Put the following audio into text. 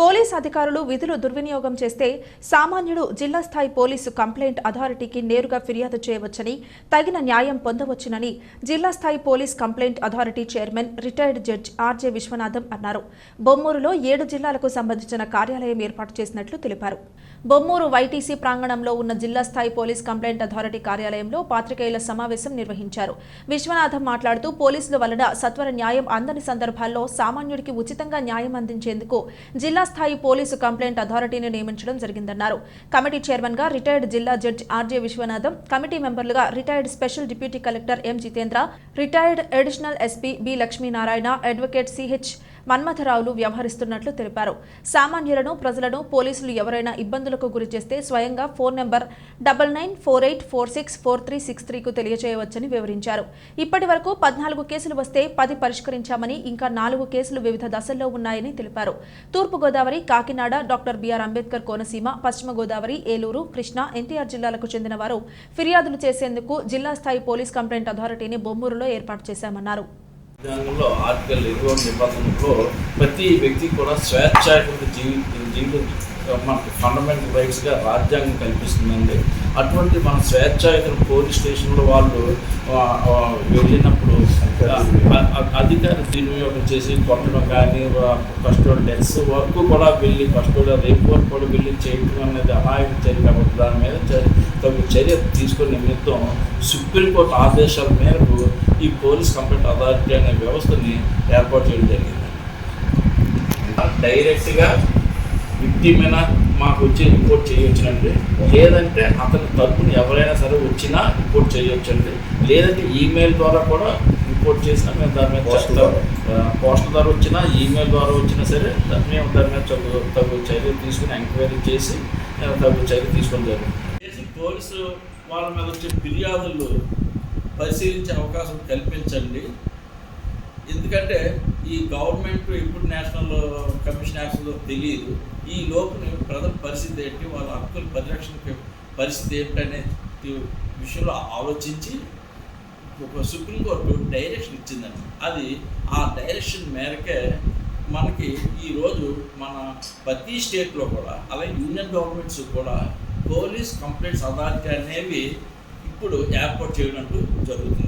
Police అధికారులు విధులు దుర్వినియోగం చేస్తే సామాన్యుడు జిల్లా స్థాయి పోలీసు కంప్లైంట్ అథారిటీకి నేరుగా ఫిర్యాదు చేయవచ్చని తగిన న్యాయం పొందవచ్చునని జిల్లా స్థాయి police complaint authority chairman retired judge RJ Viswanatham అన్నారు. బొమ్మూరులో ఏడు జిల్లాలకు సంబంధించిన కార్యాలయం ఏర్పాటు చేసినట్లు తెలిపారు. బొమ్మూరు వైటీసీ ప్రాంగణంలో ఉన్న జిల్లా స్థాయి పోలీస్ కంప్లైంట్ అథారిటీ కార్యాలయంలో పాత్రికేయుల సమావేశం నిర్వహించారు. విశ్వనాథం మాట్లాడుతూ పోలీసుల వలన సత్వర న్యాయం అందని సందర్భాల్లో సామాన్యుడికి ఉచితంగా న్యాయం అందించేందుకు జిల్లా స్థాయి పోలీసు కంప్లైంట్ అథారిటీని నియమించడం జరిగిందన్నారు. కమిటీ చైర్మన్గా రిటైర్డ్ జిల్లా judge RJ Viswanatham committee మెంబర్లుగా retired special deputy collector M Jitendra retired additional SP B Lakshminarayana advocate CH మన్మథరావులు వ్యవహరిస్తున్నట్లు తెలిపారు. సామాన్యులను ప్రజలను పోలీసులు ఎవరైనా ఇబ్బందులకు గురి చేస్తే స్వయంగా phone number double nine four eight four six four three six త్రీకు తెలియజేయవచ్చని వివరించారు. ఇప్పటి వరకు పద్నాలుగు కేసులు వస్తే పది పరిష్కరించామని ఇంకా నాలుగు కేసులు వివిధ దశల్లో ఉన్నాయని తెలిపారు. తూర్పుగోదావరి కాకినాడ డాక్టర్ బీఆర్ అంబేద్కర్ కోనసీమ పశ్చిమ గోదావరి ఏలూరు కృష్ణా ఎన్టీఆర్ జిల్లాలకు చెందిన వారు ఫిర్యాదులు చేసేందుకు జిల్లా స్థాయి పోలీస్ కంప్లైంట్ అథారిటీని బొమ్మూరులో ఏర్పాటు చేశామన్నారు. రాజ్యాంగంలో ఆర్టికల్ ఇరవై నిబంధనలో ప్రతి వ్యక్తి కూడా స్వేచ్ఛాయుత జీవి జీవితం మనకి ఫండమెంటల్ రైట్స్గా రాజ్యాంగం కల్పిస్తుందండి. అటువంటి మన స్వేచ్ఛాయుత పోలీస్ స్టేషన్లో వాళ్ళు వెళ్ళినప్పుడు అధికారి దుర్వినియోగం చేసి కొట్టడం కానీ కస్టోడ్ డెత్స్ వరకు కూడా వెళ్ళి కస్టోడ్ రేపు వరకు కూడా వెళ్ళి చేయడం అనేది అనాయక చర్య కాబట్టి దాని మీద చర్య తగు చర్య తీసుకునే నిమిత్తం సుప్రీంకోర్టు ఆదేశాల మేరకు ఈ పోలీస్ కంప్లైంట్ అథారిటీ అనే వ్యవస్థని ఏర్పాటు చేయడం జరిగింది. డైరెక్ట్గా విక్టిమైన మాకు వచ్చి రిపోర్ట్ చేయొచ్చునండి లేదంటే అతని తరపున ఎవరైనా సరే వచ్చినా రిపోర్ట్ చేయొచ్చండి. లేదంటే ఈమెయిల్ ద్వారా కూడా రిపోర్ట్ చేసినా మేము దాని మీద పోస్ట్ ద్వారా. వచ్చినా ఈమెయిల్ ద్వారా వచ్చినా సరే మేము దాని మీద తగు తగు చర్య తీసుకుని ఎంక్వైరీ చేసి తగు చర్య తీసుకోవడం జరుగుతుంది చేసి పోలీసు వాళ్ళ మీద వచ్చే ఫిర్యాదులు పరిశీలించే అవకాశం కల్పించండి. ఎందుకంటే ఈ గవర్నమెంట్ ఇప్పుడు నేషనల్ కమిషన్ యాక్షన్లో తెలియదు. ఈ లోపుని ప్రజల పరిస్థితి ఏంటి? వాళ్ళ హక్కుల పరిరక్షణ పరిస్థితి ఏంటనే విషయంలో ఆలోచించి ఒక సుప్రీంకోర్టు డైరెక్షన్ ఇచ్చిందండి. అది ఆ డైరెక్షన్ మేరకే మనకి ఈరోజు మన ప్రతి స్టేట్లో కూడా అలాగే యూనియన్ గవర్నమెంట్స్ కూడా పోలీస్ కంప్లైంట్స్ అథారిటీ అనేవి ఇప్పుడు ఏర్పాటు చేయడం జరుగుతుంది.